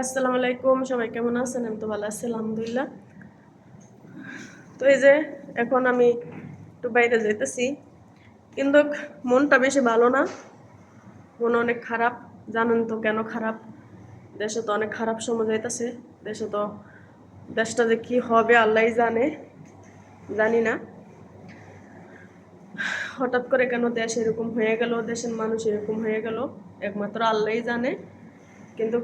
আসসালামু আলাইকুম, সবাই কেমন আছেন? আমি তো ভালো আছি, আলহামদুলিল্লাহ। তো এই যে, এখন আমি একটু বাইরে যেতেছি কিন্তু মনটা বেশি ভালো না। মন অনেক খারাপ। জানেন তো কেন খারাপ? দেশে তো অনেক খারাপ সময় যাইতেছে। দেশে তো দেশটা যে কি হবে আল্লাহ জানে। জানি না। হঠাৎ করে কেন দেশ এরকম হয়ে গেল, দেশের মানুষ এরকম হয়ে গেল? একমাত্র আল্লাহই জানে। কিন্তু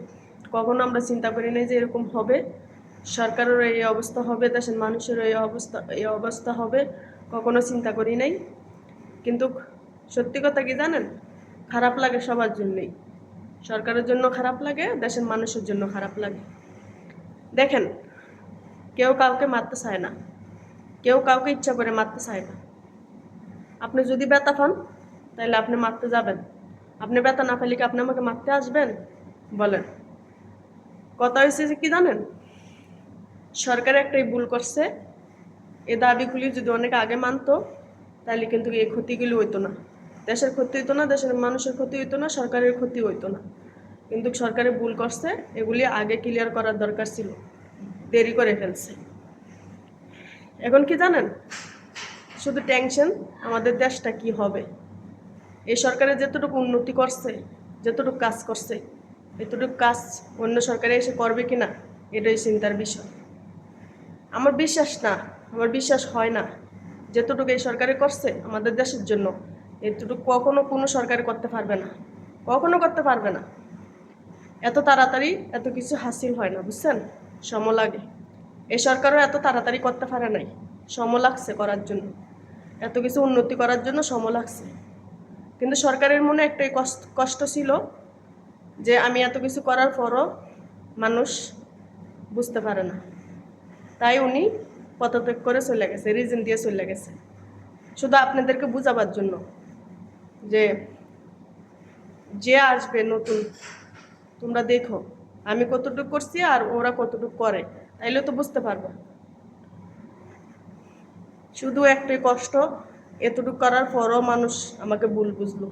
কখনো আমরা চিন্তা করি নাই যে এরকম হবে। সরকারের এই অবস্থা হবে, দেশের মানুষের এই অবস্থা এই অবস্থা হবে, কখনো চিন্তা করি নাই। কিন্তু সত্যি কথা কি জানেন? খারাপ লাগে সবার জন্যই। সরকারের জন্য খারাপ লাগে, দেশের মানুষের জন্য খারাপ লাগে। দেখেন, কেউ কাউকে মারতে চায় না। কেউ কাউকে ইচ্ছা করে মারতে চায় না। আপনি যদি ব্যথা পান তাহলে আপনি মারতে যাবেন। আপনি ব্যথা না পেলে কি আপনি আমাকে মারতে আসবেন? বলেন। কথা হয়েছে যে কি জানেন? সরকার একটাই ভুল করছে। এ দাবিগুলি যদি অনেক আগে মানতো, তাহলে কিন্তু এই ক্ষতিগুলি হইতো না। দেশের ক্ষতি হইতো না, দেশের মানুষের ক্ষতি হইতো না, সরকারের ক্ষতি হইতো না। কিন্তু সরকারের ভুল করছে, এগুলি আগে ক্লিয়ার করার দরকার ছিল। দেরি করে ফেলছে। এখন কি জানেন? শুধু টেনশন আমাদের দেশটা কি হবে? এই সরকারের যতটুকু উন্নতি করছে, যতটুকু কাজ করছে এতটুকু কাজ অন্য সরকারে এসে করবে কি না এটাই চিন্তার বিষয়। আমার বিশ্বাস না, আমার বিশ্বাস হয় না। যতটুকু এই সরকারে করছে আমাদের দেশের জন্য, এতটুকু কখনো কোনো সরকারে করতে পারবে না, কখনো করতে পারবে না। এত তাড়াতাড়ি এত কিছু হাসিল হয় না, বুঝছেন? সম লাগে। এই সরকারও এত তাড়াতাড়ি করতে পারে নাই সম লাগছে করার জন্য। এত কিছু উন্নতি করার জন্য সম লাগছে। কিন্তু সরকারের মনে একটাই কষ্ট কষ্ট ছিল যে আমি এত কিছু করার পরও মানুষ বুঝতে পারে না। তাই উনি পদত্যাগ করে চলে গেছে রিজন দিয়ে চলে গেছে। শুধু আপনাদেরকে বুঝাবার জন্য যে যে আসবে নতুন, তোমরা দেখো আমি কতটুকু করছি আর ওরা কতটুকু করে, তাইলে তো বুঝতে পারবে। শুধু একটাই কষ্ট, এতটুকু করার পরও মানুষ আমাকে ভুল বুঝলো।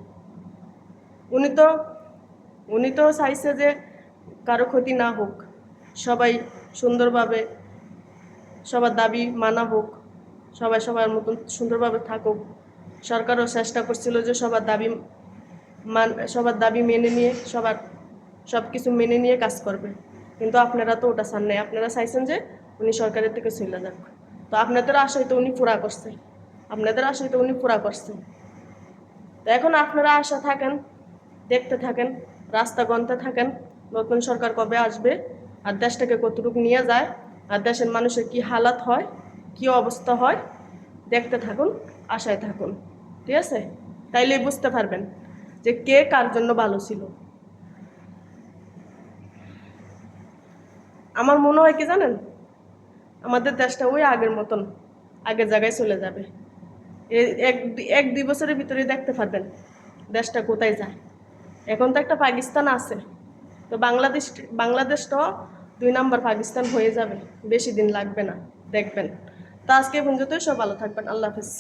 উনি তো উনি তো চাইছে যে কারও ক্ষতি না হোক, সবাই সুন্দরভাবে, সবার দাবি মানা হোক, সবাই সবার মতন সুন্দরভাবে থাকুক। সরকারও চেষ্টা করছিল যে সবার দাবি মান, সবার দাবি মেনে নিয়ে, সবার সব কিছু মেনে নিয়ে কাজ করবে। কিন্তু আপনারা তো ওটা চান নাই। আপনারা চাইছেন যে উনি সরকারের থেকে চলে যাক। তো আপনাদের আশায় তো উনি পুরা করছে। আপনাদের আশায় তো উনি পুরা করছে। তো এখন আপনারা আশা থাকেন, দেখতে থাকেন। রাস্তা গন্তে থাকেন, নতুন সরকার কবে আসবে, আর দেশটাকে কতটুকু নিয়ে যায়, আর দেশের মানুষের কি হালাত হয়, কি অবস্থা হয়, দেখতে থাকুন, আশায় থাকুন, ঠিক আছে? তাইলেই বুঝতে পারবেন যে কে কার জন্য ভালো ছিল। আমার মনে হয় কি জানেন? আমাদের দেশটা ওই আগের মতন আগের জায়গায় চলে যাবে। এক এক দুই বছরের ভিতরে দেখতে পারবেন দেশটা কোথায় যায়। এখন তো একটা পাকিস্তান আছে। তো বাংলাদেশ বাংলাদেশটাও দুই নম্বর পাকিস্তান হয়ে যাবে। বেশি দিন লাগবে না, দেখবেন। তো আজকে পর্যন্তই সব ভালো থাকবেন। আল্লাহ হাফিজ।